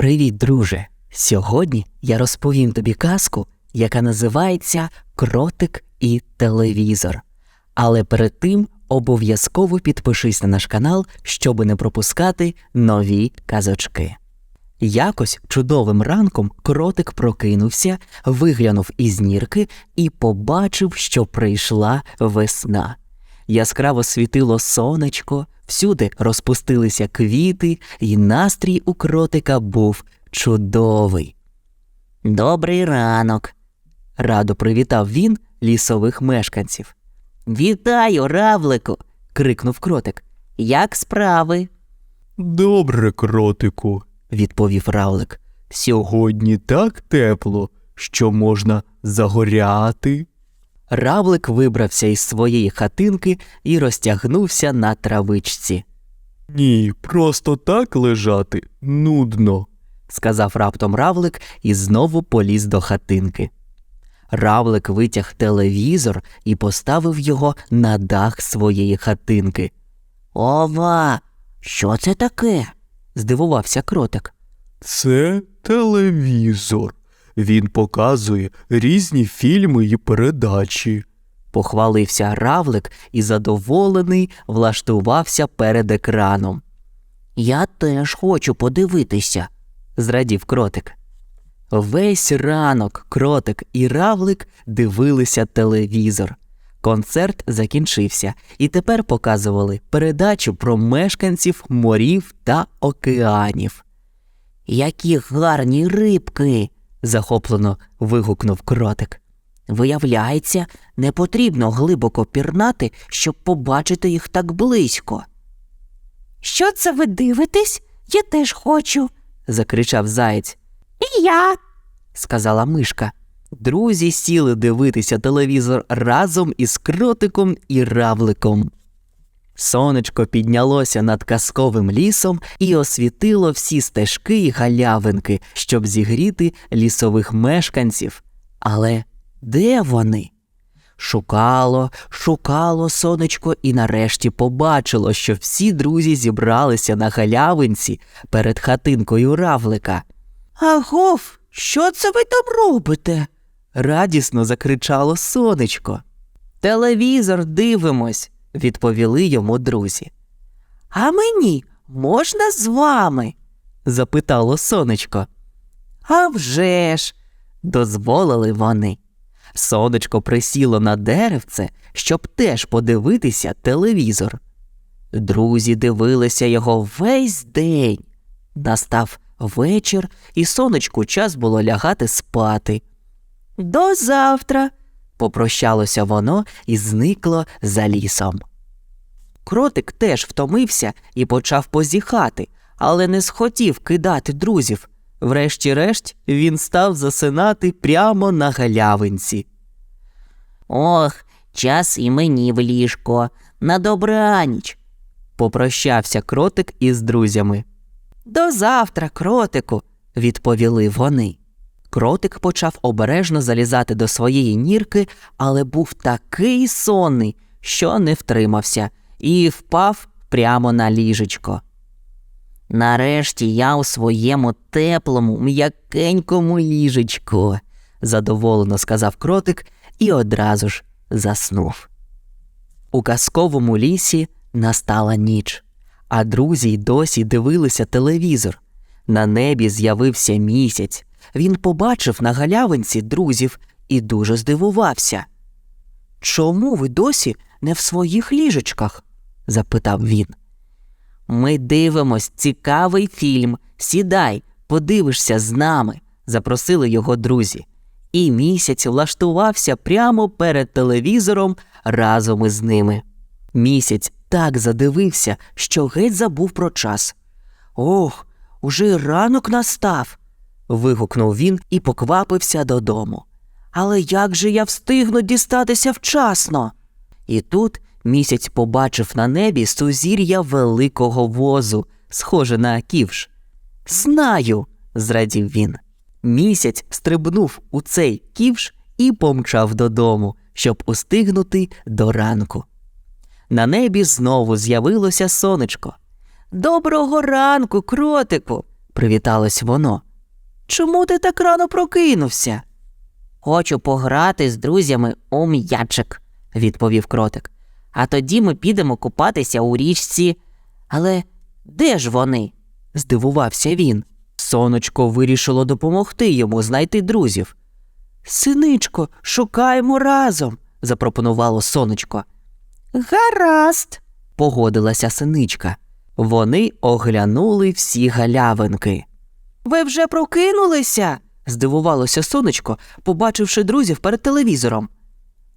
Привіт, друже! Сьогодні я розповім тобі казку, яка називається Кротик і телевізор. Але перед тим обов'язково підпишись на наш канал, щоб не пропускати нові казочки. Якось чудовим ранком кротик прокинувся, виглянув із нірки і побачив, що прийшла весна. Яскраво світило сонечко, всюди розпустилися квіти, і настрій у кротика був чудовий. Добрий ранок. радо привітав він лісових мешканців. Вітаю, равлику. крикнув кротик. Як справи? Добре, кротику. відповів равлик. Сьогодні так тепло, що можна загоряти. Равлик вибрався із своєї хатинки і розтягнувся на травичці, Ні, просто так лежати нудно. сказав раптом равлик і знову поліз до хатинки. Равлик витяг телевізор і поставив його на дах своєї хатинки. Ова, що це таке? здивувався кротик. Це телевізор. Він показує різні фільми і передачі. Похвалився равлик і задоволений влаштувався перед екраном. Я теж хочу подивитися, зрадів кротик. Весь ранок кротик і равлик дивилися телевізор. Концерт закінчився, і тепер показували передачу про мешканців морів та океанів. Які гарні рибки. Захоплено вигукнув кротик. Виявляється, не потрібно глибоко пірнати, щоб побачити їх так близько. Що це ви дивитесь? Я теж хочу. закричав заєць. І я. сказала мишка. Друзі сіли дивитися телевізор разом із кротиком і равликом. Сонечко піднялося над казковим лісом і освітило всі стежки й галявинки, щоб зігріти лісових мешканців. Але де вони? Шукало, шукало сонечко і нарешті побачило, що всі друзі зібралися на галявинці перед хатинкою равлика. Агов, що це ви там робите? радісно закричало сонечко. Телевізор дивимось, відповіли йому друзі. А мені можна з вами? запитало сонечко. А вже ж. Дозволили вони. Сонечко присіло на деревце, щоб теж подивитися телевізор. Друзі дивилися його весь день. Настав вечір, і сонечку час було лягати спати. До завтра. Попрощалося воно і зникло за лісом. Кротик теж втомився і почав позіхати, але не схотів кидати друзів. Врешті-решт він став засинати прямо на галявинці. Ох, час і мені в ліжко. На добраніч. Попрощався кротик із друзями. До завтра, кротику, відповіли вони. Кротик почав обережно залізати до своєї нірки, але був такий сонний, що не втримався, і впав прямо на ліжечко. Нарешті я у своєму теплому, м'якенькому ліжечку, задоволено сказав кротик і одразу ж заснув. У казковому лісі настала ніч, а друзі й досі дивилися телевізор. На небі з'явився місяць. Він побачив на галявинці друзів і дуже здивувався. Чому ви досі не в своїх ліжечках? запитав він. Ми дивимось цікавий фільм. Сідай, подивишся з нами, запросили його друзі. І місяць влаштувався прямо перед телевізором разом із ними. Місяць так задивився, що геть забув про час. Ох, уже ранок настав. Вигукнув він і поквапився додому. Але як же я встигну дістатися вчасно? І тут місяць побачив на небі сузір'я великого возу, схоже на ківш. Знаю, зрадів він. Місяць стрибнув у цей ківш і помчав додому, щоб устигнути до ранку. На небі знову з'явилося сонечко. Доброго ранку, кротику. привіталось воно. Чому ти так рано прокинувся? Хочу пограти з друзями у м'ячик, відповів кротик. А тоді ми підемо купатися у річці. Але де ж вони? здивувався він. Сонечко вирішило допомогти йому знайти друзів. Синичко, шукаємо разом, запропонувало сонечко. Гаразд. Погодилася синичка. Вони оглянули всі галявинки. Ви вже прокинулися? здивувалося сонечко, побачивши друзів перед телевізором.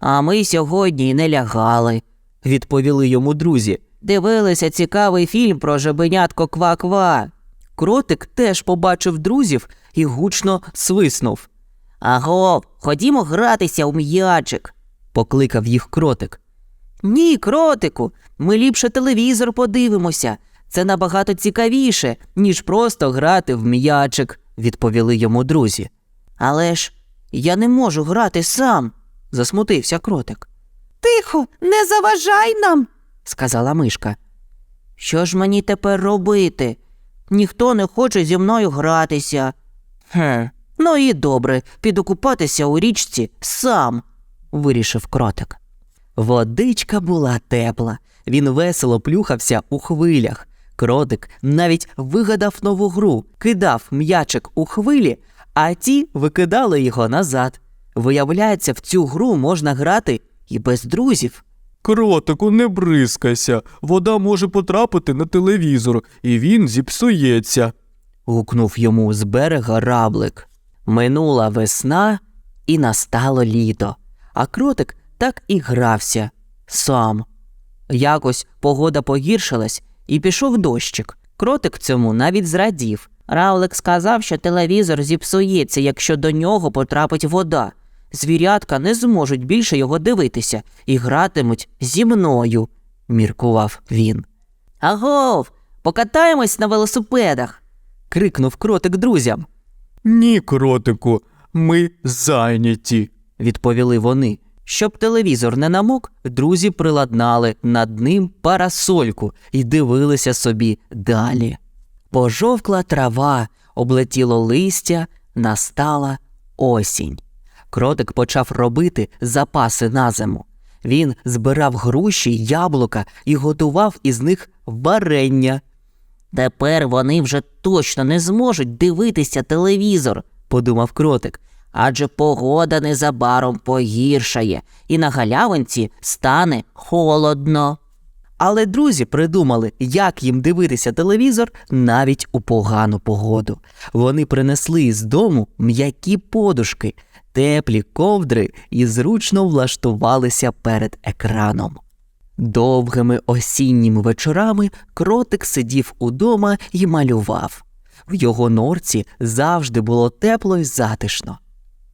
А ми сьогодні й не лягали, відповіли йому друзі. Дивилися цікавий фільм про жабенятко Ква-Ква. Кротик теж побачив друзів і гучно свиснув. Аго, ходімо гратися у м'ячик, покликав їх кротик. Ні, кротику, ми ліпше телевізор подивимося. Це набагато цікавіше, ніж просто грати в м'ячик, відповіли йому друзі. Але ж я не можу грати сам, засмутився кротик, Тихо, не заважай нам. сказала мишка. Що ж мені тепер робити? Ніхто не хоче зі мною гратися. Хе, ну і добре, піду купатися у річці сам, вирішив кротик. Водичка була тепла, він весело плюхався у хвилях. Кротик навіть вигадав нову гру, кидав м'ячик у хвилі, а ті викидали його назад. Виявляється, в цю гру можна грати і без друзів. Кротику, не бризкайся. Вода може потрапити на телевізор, і він зіпсується. гукнув йому з берега раблик. Минула весна і настало літо, а кротик так і грався сам. Якось погода погіршилась і пішов дощик. Кротик цьому навіть зрадів. Равлик сказав, що телевізор зіпсується, якщо до нього потрапить вода. Звірятка не зможуть більше його дивитися і гратимуть зі мною, міркував він. Агов, покатаємось на велосипедах. крикнув кротик друзям. Ні, кротику, ми зайняті. відповіли вони. Щоб телевізор не намок, друзі приладнали над ним парасольку і дивилися собі далі. Пожовкла трава, облетіло листя, настала осінь. Кротик почав робити запаси на зиму. Він збирав груші, яблука і готував із них варення. Тепер вони вже точно не зможуть дивитися телевізор, подумав кротик, адже погода незабаром погіршає, і на галявинці стане холодно. Але друзі придумали, як їм дивитися телевізор навіть у погану погоду. Вони принесли з дому м'які подушки, теплі ковдри і зручно влаштувалися перед екраном. Довгими осінніми вечорами кротик сидів удома і малював. В його норці завжди було тепло й затишно.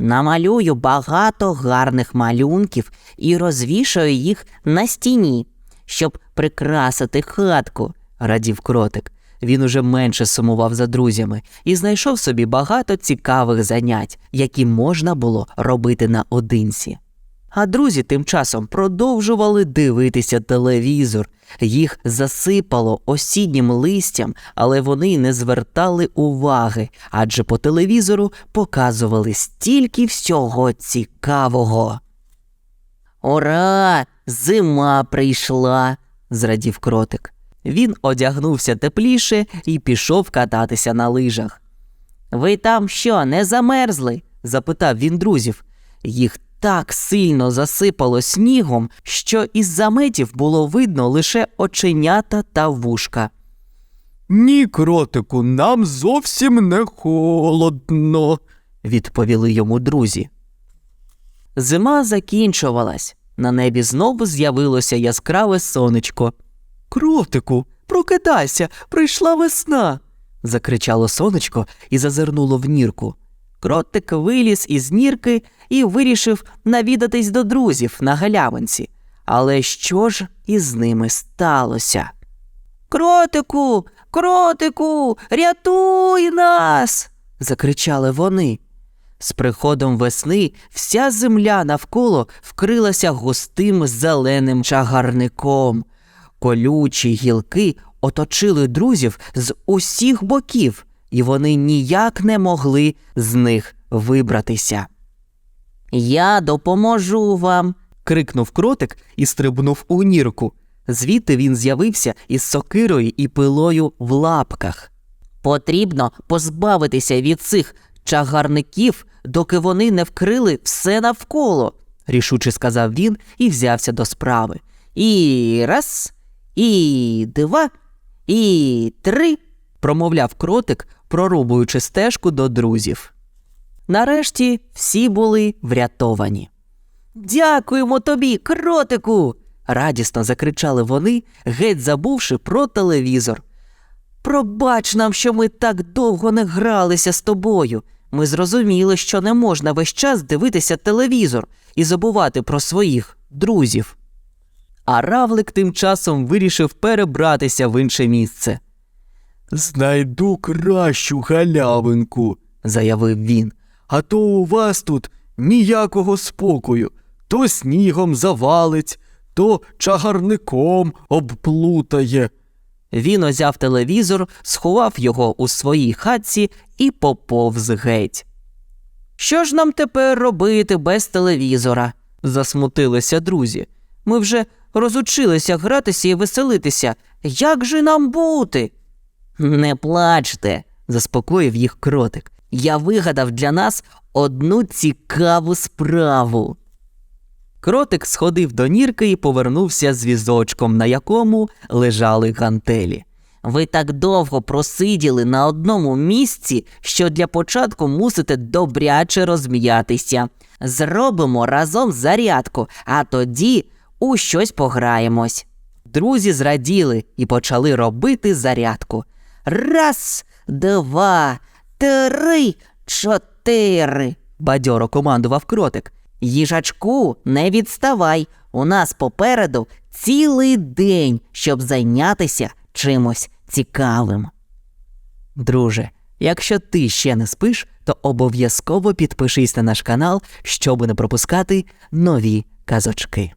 Намалюю багато гарних малюнків і розвішаю їх на стіні, щоб прикрасити хатку, радів кротик. Він уже менше сумував за друзями і знайшов собі багато цікавих занять, які можна було робити наодинці. А друзі тим часом продовжували дивитися телевізор. Їх засипало осіннім листям, але вони не звертали уваги, адже по телевізору показували стільки всього цікавого. Ура! Зима прийшла, зрадів кротик. Він одягнувся тепліше і пішов кататися на лижах. Ви там що, не замерзли? запитав він друзів. Їх так сильно засипало снігом, що із заметів було видно лише оченята та вушка. Ні, кротику, нам зовсім не холодно. відповіли йому друзі. Зима закінчувалась. На небі знову з'явилося яскраве сонечко. Кротику, прокидайся, прийшла весна. закричало сонечко і зазирнуло в нірку. Кротик виліз із нірки і вирішив навідатись до друзів на галявинці. Але що ж із ними сталося? Кротику, кротику, рятуй нас. закричали вони. З приходом весни вся земля навколо вкрилася густим зеленим чагарником. Колючі гілки оточили друзів з усіх боків. І вони ніяк не могли з них вибратися. Я допоможу вам. крикнув кротик і стрибнув у нірку. Звідти він з'явився із сокирою і пилою в лапках. Потрібно позбавитися від цих чагарників, доки вони не вкрили все навколо, рішуче сказав він і взявся до справи. І раз, і два, і три, промовляв кротик, прорубуючи стежку до друзів. Нарешті всі були врятовані. Дякуємо тобі, кротику. радісно закричали вони, геть забувши про телевізор. Пробач нам, що ми так довго не гралися з тобою. Ми зрозуміли, що не можна весь час дивитися телевізор і забувати про своїх друзів. А равлик тим часом вирішив перебратися в інше місце, Знайду кращу галявинку, заявив він. а то у вас тут ніякого спокою. То снігом завалить, то чагарником обплутає. Він озяв телевізор, сховав його у своїй хатці і поповз геть. Що ж нам тепер робити без телевізора? засмутилися друзі. Ми вже розучилися гратися і веселитися. Як же нам бути? Не плачте, заспокоїв їх кротик. Я вигадав для нас одну цікаву справу. Кротик сходив до нірки і повернувся з візочком, на якому лежали гантелі. Ви так довго просиділи на одному місці, що для початку мусите добряче розм'ятися. Зробимо разом зарядку, а тоді у щось пограємось. Друзі зраділи і почали робити зарядку. Раз, два, три, чотири. бадьоро командував кротик. Їжачку, не відставай. У нас попереду цілий день, щоб зайнятися чимось цікавим. Друже, якщо ти ще не спиш, то обов'язково підпишись на наш канал, щоб не пропускати нові казочки.